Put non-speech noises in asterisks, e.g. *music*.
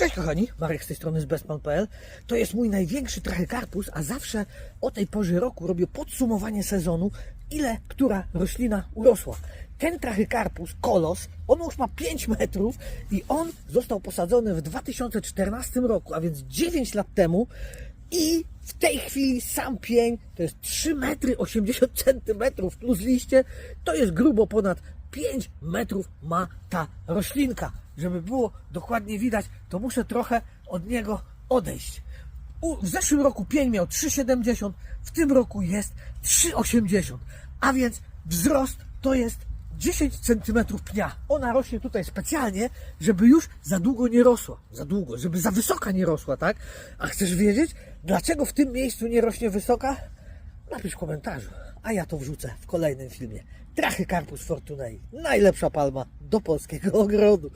Cześć kochani, Marek z tej strony z bestman.pl. To jest mój największy trachycarpus, a zawsze o tej porze roku robię podsumowanie sezonu, ile która roślina urosła. Ten trachycarpus, kolos, on już ma 5 metrów i on został posadzony w 2014 roku, a więc 9 lat temu i w tej chwili sam pień to jest 3 metry 80 centymetrów plus liście, to jest grubo ponad 5 metrów ma ta roślinka. Żeby było dokładnie widać, to muszę trochę od niego odejść. U, w zeszłym roku pień miał 3,70, w tym roku jest 3,80, a więc wzrost to jest 10 centymetrów pnia. Ona rośnie tutaj specjalnie, żeby już za długo nie rosła. Za długo, żeby za wysoka nie rosła, tak? A chcesz wiedzieć, dlaczego w tym miejscu nie rośnie wysoka? Napisz w komentarzu, a ja to wrzucę w kolejnym filmie. Trachycarpus fortunei. Najlepsza palma do polskiego *laughs* ogrodu.